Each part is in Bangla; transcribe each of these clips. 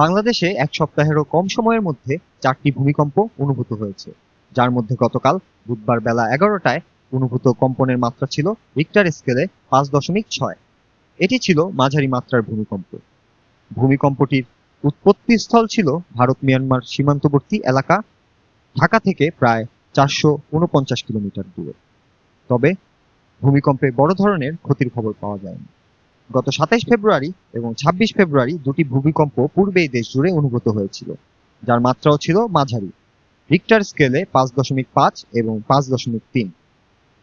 বাংলাদেশে এক সপ্তাহেরও কম সময়ের মধ্যে চারটি ভূমিকম্প অনুভূত হয়েছে। যার মধ্যে গতকাল বুধবার বেলা এগারোটায় অনুভূত কম্পনের মাত্রা ছিল রিক্টার স্কেলে পাঁচ দশমিক ছয়। এটি ছিল মাঝারি মাত্রার ভূমিকম্প। ভূমিকম্পটির উৎপত্তিস্থল ছিল ভারত মিয়ানমার সীমান্তবর্তী এলাকা ঢাকা থেকে প্রায় চারশো উনপঞ্চাশ কিলোমিটার দূরে। তবে ভূমিকম্পে বড় ধরনের ক্ষতির খবর পাওয়া যায়নি। গত সাতাইশ ফেব্রুয়ারি এবং ছাব্বিশ ফেব্রুয়ারি দুটি ভূমিকম্প পূর্বেই দেশ জুড়ে অনুভূত হয়েছিল, যার মাত্রাও ছিল মাঝারি। রিক্টার স্কেলে পাঁচ দশমিক পাঁচ এবং পাঁচ দশমিক তিন।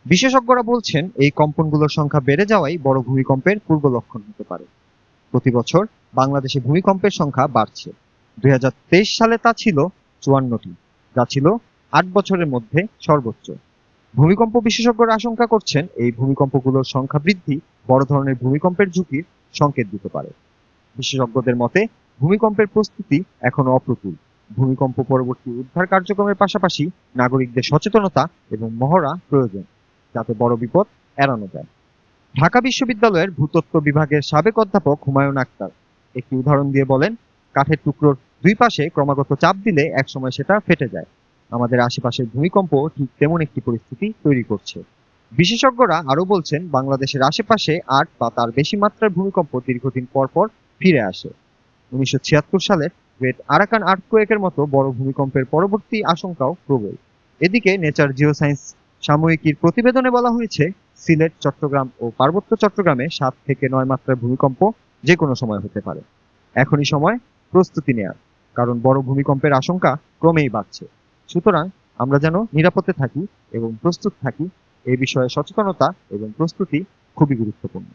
বিশেষজ্ঞরা বলছেন, এই কম্পনগুলোর সংখ্যা বেড়ে যাওয়াই বড় ভূমিকম্পের পূর্ব লক্ষণ হতে পারে। প্রতি বছর বাংলাদেশে ভূমিকম্পের সংখ্যা বাড়ছে। দুই হাজার তেইশ সালে তা ছিল চুয়ান্নটি, যা ছিল আট বছরের মধ্যে সর্বোচ্চ। ভূমিকম্প বিশেষজ্ঞরা আশঙ্কা করছেন, এই ভূমিকম্পগুলোর সংখ্যা বৃদ্ধি বড় ধরনের ভূমিকম্পের ঝুঁকির সংকেত দিতে পারে। বিশেষজ্ঞদের মতে, ভূমিকম্পের প্রস্তুতি এখনও অপ্রতুল। ভূমিকম্প পরবর্তী উদ্ধার কার্যক্রমের পাশাপাশি নাগরিকদের সচেতনতা এবং মহড়া প্রয়োজন, যাতে বড় বিপদ এড়ানো যায়। ঢাকা বিশ্ববিদ্যালয়ের ভূতত্ত্ব বিভাগের সাবেক অধ্যাপক হুমায়ুন আক্তার একটি উদাহরণ দিয়ে বলেন, কাঠের টুকরোর দুই পাশে ক্রমাগত চাপ দিলে একসময় সেটা ফেটে যায়। আমাদের আশেপাশের ভূমিকম্প ঠিক তেমন একটি পরিস্থিতি তৈরি করছে। বিশেষজ্ঞরা আরও বলছেন, বাংলাদেশের আশেপাশে আট বা তার বেশি মাত্রার ভূমিকম্প দীর্ঘদিন পর পর ফিরে আসে। উনিশশো ছিয়াত্তর সালের গ্রেট আরাকান আর্থকোয়েকের মতো বড় ভূমিকম্পের পরবর্তী আশঙ্কাও প্রবল। এদিকে নেচার জিওসায়েন্স সাময়িকীর প্রতিবেদনে বলা হয়েছে, সিলেট, চট্টগ্রাম ও পার্বত্য চট্টগ্রামে সাত থেকে নয় মাত্রার ভূমিকম্প যে কোনো সময় হতে পারে। এখনই সময় প্রস্তুতি নেয়ার, কারণ বড় ভূমিকম্পের আশঙ্কা ক্রমেই বাড়ছে। সুতরাং আমরা যেন নিরাপদে থাকি এবং প্রস্তুত থাকি এ বিষয়ে সচেতনতা এবং প্রস্তুতি খুবই গুরুত্বপূর্ণ।